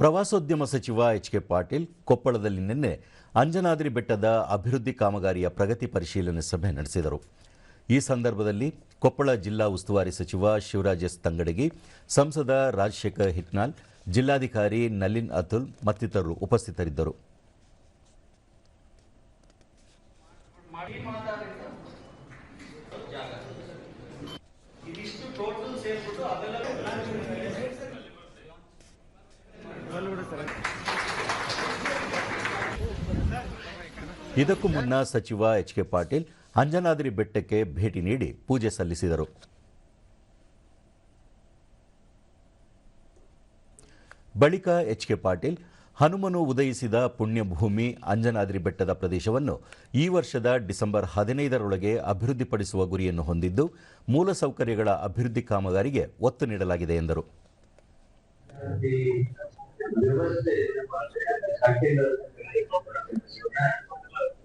ಪ್ರವಾಸೋದ್ಯಮ ಸಚಿವ H K Patil ಕೊಪ್ಪಳದಲ್ಲಿ ನಿನ್ನೆ ಅಂಜನಾದ್ರಿ ಬೆಟ್ಟದ ಅಭಿವೃದ್ಧಿ ಕಾಮಗಾರಿಯ ಪ್ರಗತಿ ಪರಿಶೀಲನೆ ಸಭೆ ನಡೆಸಿದರು. ಈ ಸಂದರ್ಭದಲ್ಲಿ ಕೊಪ್ಪಳ ಜಿಲ್ಲಾ ಉಸ್ತುವಾರಿ ಸಚಿವ ಶಿವರಾಜ್ ಎಸ್ ತಂಗಡಗಿ, ಸಂಸದ ರಾಜಶೇಖರ್ ಹಿಟ್ನಾಲ್ ಜಿಲ್ಲಾಧಿಕಾರಿ ನಲಿನ್ ಅತುಲ್ ಮತ್ತಿತರರು ಉಪಸ್ಥಿತರಿದ್ದರು. ಇದಕ್ಕೂ ಮುನ್ನ ಸಚಿವ ಎಚ್ ಕೆ ಪಾಟೀಲ್ ಅಂಜನಾದ್ರಿ ಬೆಟ್ಟಕ್ಕೆ ಭೇಟಿ ನೀಡಿ ಪೂಜೆ ಸಲ್ಲಿಸಿದರು ಬಳಿಕ ಎಚ್ ಕೆ ಪಾಟೀಲ್ ಹನುಮನು ಉದಯಿಸಿದ ಪುಣ್ಯಭೂಮಿ ಅಂಜನಾದ್ರಿ ಬೆಟ್ಟದ ಪ್ರದೇಶವನ್ನು ಈ ವರ್ಷದ ಡಿಸೆಂಬರ್ ಹದಿನೈದರೊಳಗೆ ಅಭಿವೃದ್ಧಿಪಡಿಸುವ ಗುರಿಯನ್ನು ಹೊಂದಿದ್ದು ಮೂಲಸೌಕರ್ಯಗಳ ಅಭಿವೃದ್ಧಿ ಕಾಮಗಾರಿಗೆ ಒತ್ತು ನೀಡಲಾಗಿದೆ ಎಂದರು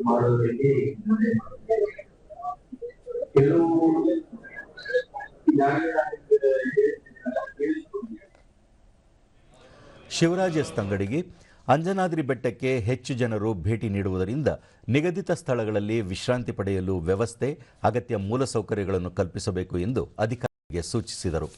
ಮಾಡೋದಕ್ಕೆ ಕೆಲವು ಶಿವರಾಜ ಸ್ತಂಗಡಿಗೆ ಅಂಜನಾದ್ರಿ ಬೆಟ್ಟಕ್ಕೆ ಹೆಚ್ಚು ಜನರು ಭೇಟಿ ನೀಡುವುದರಿಂದ ನಿಗದಿತ ಸ್ಥಳಗಳಲ್ಲಿ ವಿಶ್ರಾಂತಿ ಪಡೆಯಲು ವ್ಯವಸ್ಥೆ, ಅಗತ್ಯ ಮೂಲಸೌಕರ್ಯಗಳನ್ನು ಕಲ್ಪಿಸಬೇಕು ಎಂದು ಅಧಿಕಾರಿಗೆ ಸೂಚಿಸಿದರು.